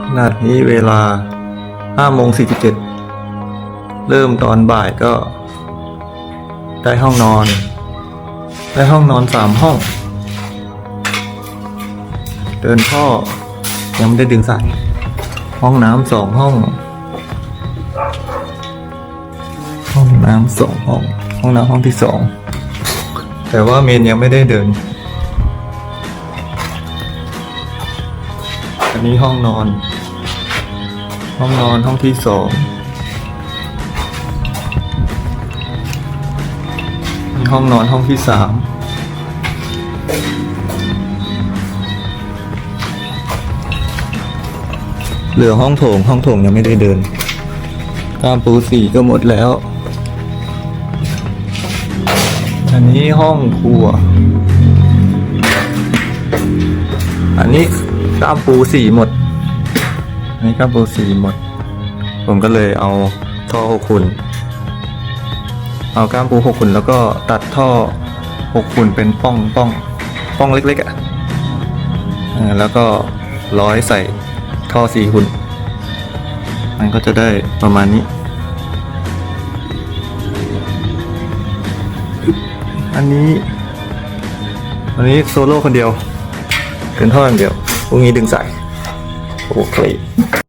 ขนาดนี้เวลาห้าโมงสี่สิบเจ็ดเริ่มตอนบ่ายก็ ได้ห้องนอน ได้ห้องนอนสามห้อง เดินท่อยังไม่ได้ดึงสายห้องน้ำสองห้อง ห้องน้ำสองห้อง ห้องน้ำห้องที่สองแต่ว่าเมนยังไม่ได้เดิน อันนี้ห้องนอน ห้องนอนห้องที่สองนี่ห้องนอนห้องที่สามเหลือห้องโถง ห้องโถงยังไม่ได้เดินกามปูสีก็หมดแล้ว อันนี้ห้องครัว อันนี้ กาปูสีหมด อันนี้กามปูสีหมด ผมก็เลยเอาท่อหกขุนเอาก้ามปูหกขุนแล้วก็ตัดท่อหกขุนเป็นป้องป้องป้องเล็กๆอะแล้วก็ร้อยใส่ท่อสี่ขุนมันก็จะได้ประมาณนี้ อันนี้ อันนี้โซโล่คนเดียวเป็นท่ออย่างเดียว พรุ่งนี้ดึงสายโอเค